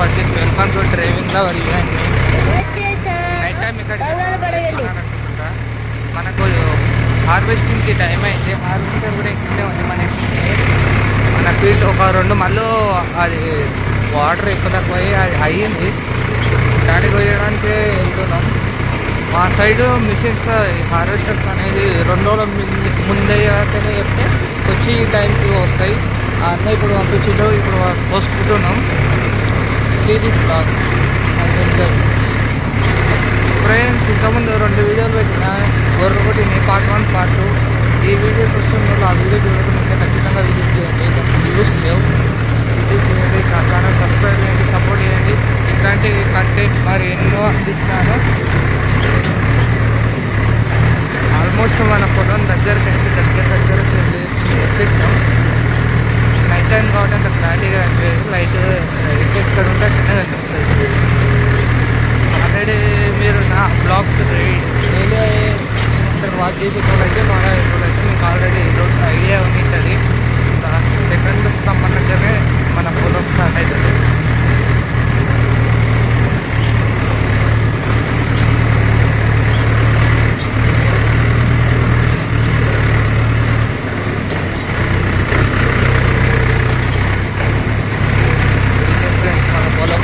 Is welcome to డ్రైవింగ్లో you and night time ఇక్కడ మనకు హార్వెస్టింగ్కి టైం అయింది. హార్వెస్టర్ కూడా ఇక్కడే ఉంది మన మన ఫీల్డ్ ఒక రెండు మళ్ళీ అది వాటర్ ఎక్కువ తక్కువ అయ్యి అది అయ్యింది. దానికి పోయడానికి వెళ్తున్నాం. మా సైడ్ మిషన్స్ హార్వెస్టర్స్ అనేది రెండు రోజుల ముందు- ముందే చెప్తే వచ్చి ఈ టైంకి వస్తాయి. అన్న ఇప్పుడు పంపించిండు ఇప్పుడు పోసుకుంటున్నాం సిరీస్ బ్లాగ్ ఫ్రెండ్స్ ఇంతకుముందు రెండు వీడియోలు పెట్టిన ఒకటి నీ పార్ట్ వన్ పార్ట్ టూ ఈ వీడియో చూస్తున్న వాళ్ళు ఆ వీడియో చూడకుండా ఖచ్చితంగా విజిట్ చేయండి దానికి వ్యూస్ లేవు విజిట్ చేయండి నా ఛానల్ సబ్స్క్రైబ్ చేయండి సపోర్ట్ చేయండి ఇట్లాంటి కంటెంట్స్ మరి ఎన్నో అందిస్తాను. ఆల్మోస్ట్ మన పొలం దగ్గరికి అయితే దగ్గర దగ్గర వెళ్ళి వచ్చేసినాం. నైట్ టైం కాబట్టి అంత క్లారిటీగా కనిపించదు లైట్ లైట్ ఎక్కడ ఉంటే చిన్నగా కనిపిస్తుంది ఆల్రెడీ మీరు నా బ్లాగ్ డైలీ వాచ్ చేసే వాళ్ళైతే బాగా అయితే మీకు ఆల్రెడీ ఈరోజు ఐడియా ఉంటుంది సెకండ్ స్తంభం దగ్గరనే మన పొలం స్టార్ట్ అవుతుంది ఇదే ఫ్రెండ్స్ మన పొలం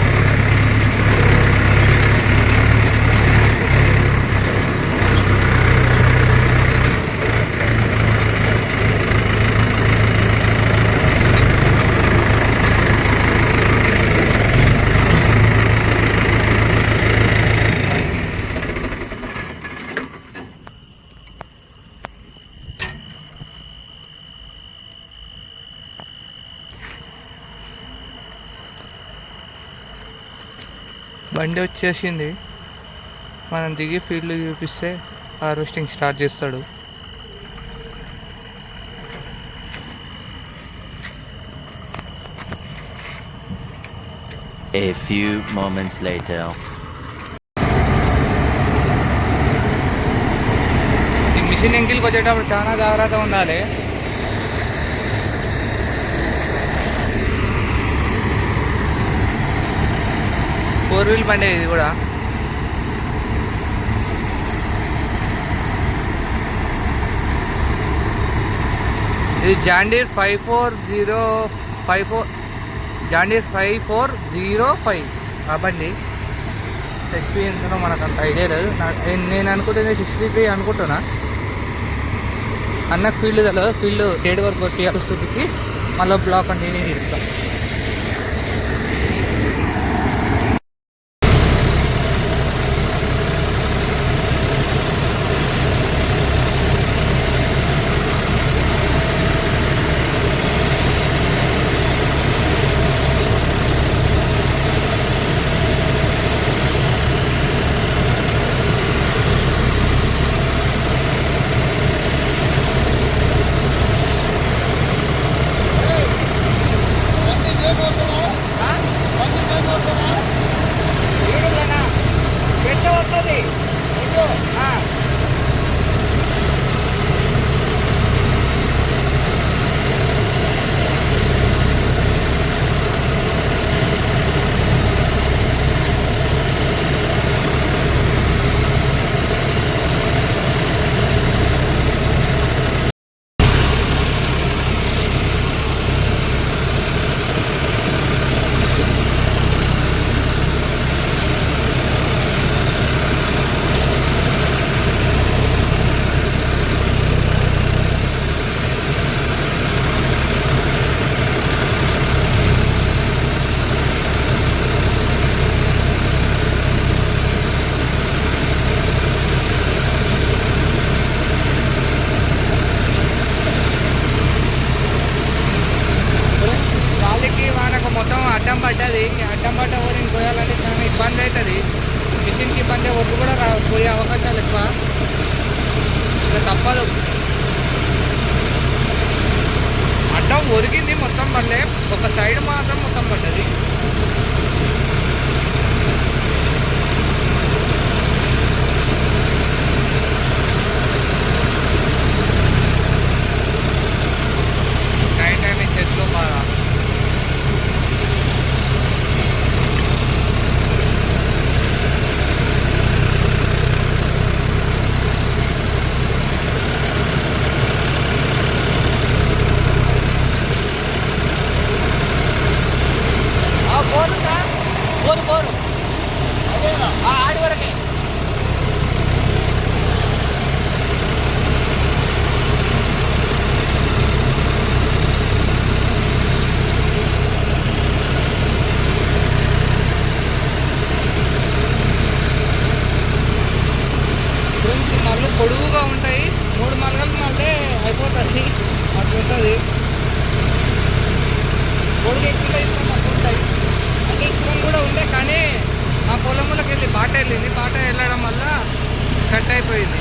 బండి వచ్చేసింది. మనం దిగి ఫీల్డ్ చూపిస్తే హార్వెస్టింగ్ స్టార్ట్ చేస్తాడు. A few moments later. ఈ మిషన్ ఎంకిల్కి వచ్చేటప్పుడు చాలా జాగ్రత్తగా ఉండాలి. ఫోర్ వీల్ బండి ఇది కూడా. ఇది John Deere five four zero five four John Deere five four zero five ఆ బండి. మనకు అంత ఐడియా లేదు. నేను- అనుకుంటుంది సిక్స్టీ త్రీ అనుకుంటున్నా. అన్న ఫీల్డ్ తెలియదు ఫీల్డ్ ఏడు వరకు కొట్టియాలి చూపించి మళ్ళీ బ్లాక్ కంటిన్యూ చేస్తాం మొత్తం అడ్డం పడ్డది. అడ్డం పడ్డ ఊరిని పోయాలంటే చాలా ఇబ్బంది అవుతుంది మిషన్కి ఇబ్బంది ఒడ్డు కూడా రా పోయే అవకాశాలు ఎక్కువ. ఇక తప్పదు. అడ్డం ఒరిగింది మొత్తం పడలే. ఒక సైడ్ మాత్రం మొత్తం పడ్డది. ఈ చెట్లు బాగా పాట వెళ్ళింది పాట వెళ్ళడం వల్ల కట్ అయిపోయింది.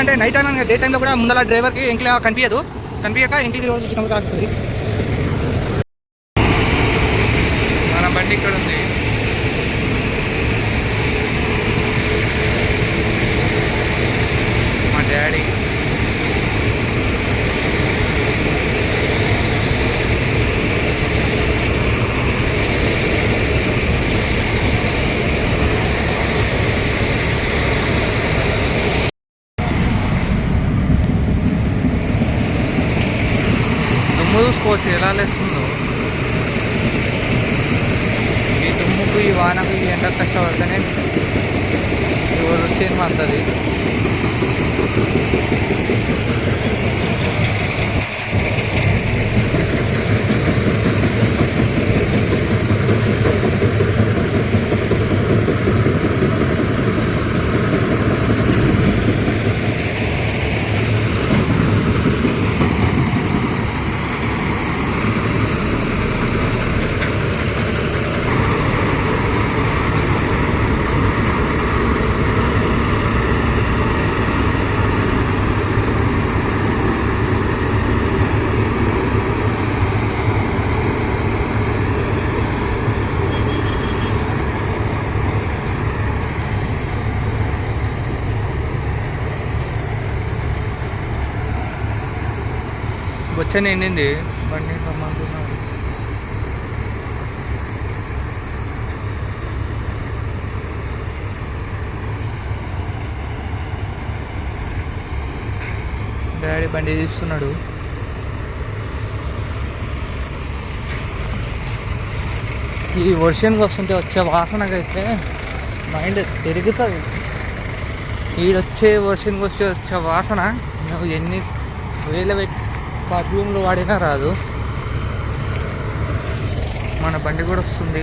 ఎందుకంటే నైట్ టైం డే టైంలో కూడా ముందర డ్రైవర్కి ఎంకిలా కనిపించదు. కనిపించక ఇంటికి రోజు చూసినప్పుడు మన బండి ఇక్కడ ఉంది. పచ్చని ఎండింది బండి రమ్మంటున్నాను డాడీ బండి తీస్తున్నాడు. ఈ వర్షంకి వస్తుంటే వచ్చే వాసనకైతే మైండ్ తిరుగుతుంది ఈడొచ్చే వర్షంకి వచ్చే వచ్చే వాసన ఎన్ని వేలు పెట్టి వాడినా రాదు. మన బండి కూడా వస్తుంది.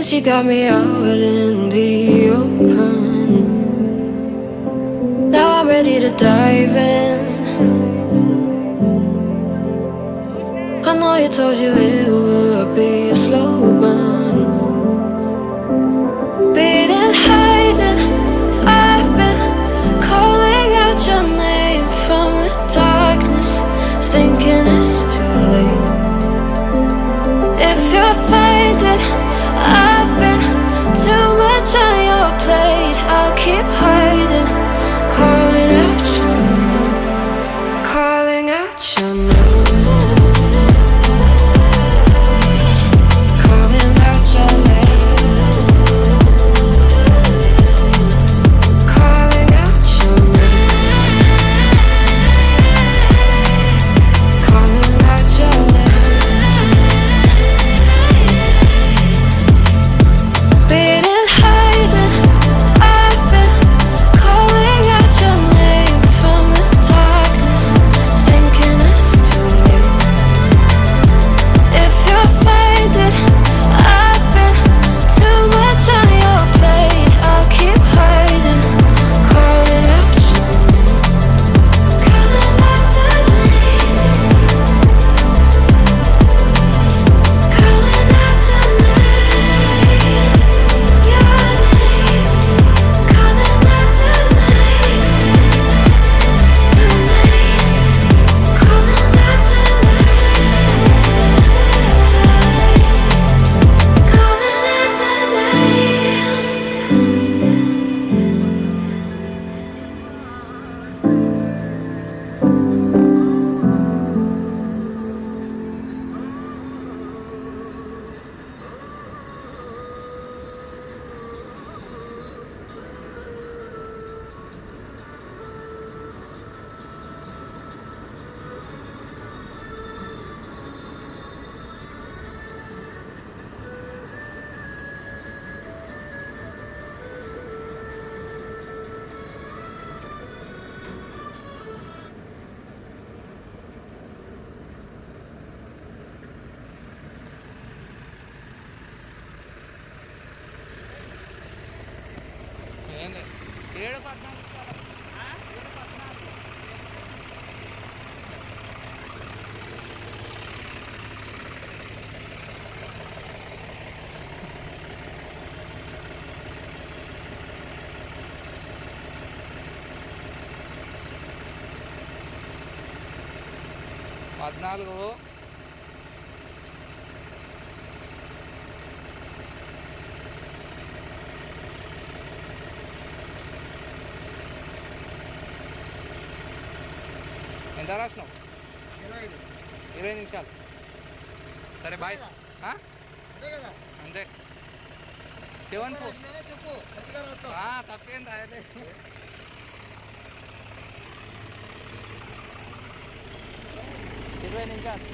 Since she got me out in the open. Now I'm ready to dive in. I know you told you it would be ఏడు పద్నాలుగు ఏడు పద్నాలుగు. పద్నాలుగు. ఎంత రాసినావు? ఇరవై నిమిషాలు. సరే బాయ్? అంతే సెవెన్ ఫోర్ తప్పేం రాయలే ఇరవై నిమిషాలు.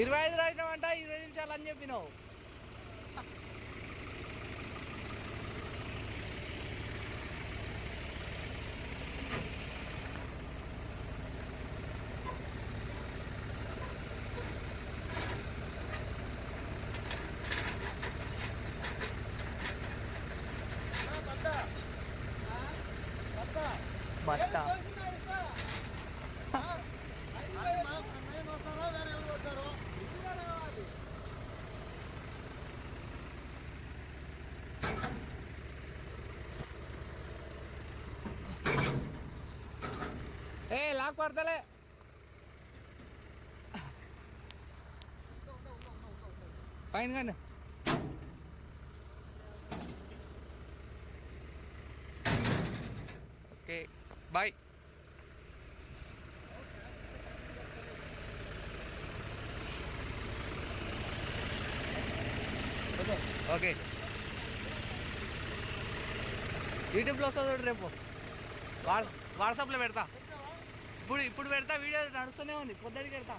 ఇరవై ఐదు రాసినామంట ఇరవై నిమిషాలు అని చెప్పినావు. భర్త ఏ లాక్ పడతలే. పైన కానీ ఓకే బాయ్ ఓకే. యూట్యూబ్లో వస్తుంది చూడు రేపు. వాట్సాప్లో పెడతా. ఇప్పుడు ఇప్పుడు పెడతా వీడియో నడుస్తూనే ఉంది. పొద్దుడికి పెడతా.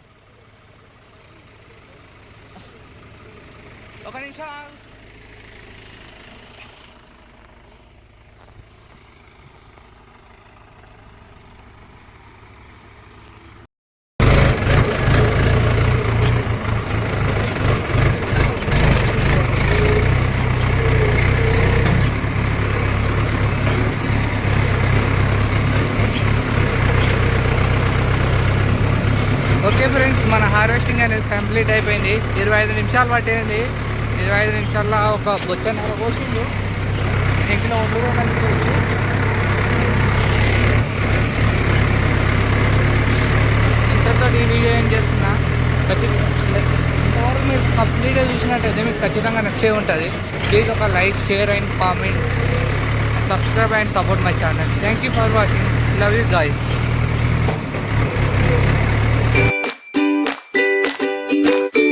ఒక నిమిషం ఫ్రెండ్స్ మన హార్వెస్టింగ్ అనేది కంప్లీట్ అయిపోయింది. ఇరవై ఐదు నిమిషాలు పట్టేది ఇరవై ఐదు నిమిషాల్లో ఒక బొచ్చన్నర పోసిండు. ఇంట్లో ఒడ్లు ఇంతతో ఈ వీడియో ఏం చేస్తున్నా? ఖచ్చితంగా ఇంతవరకు మీరు కంప్లీట్గా చూసినట్టయితే మీకు ఖచ్చితంగా నచ్చే ఉంటుంది. ప్లీజ్ ఒక like share and comment and subscribe and support my channel thank you for watching love you guys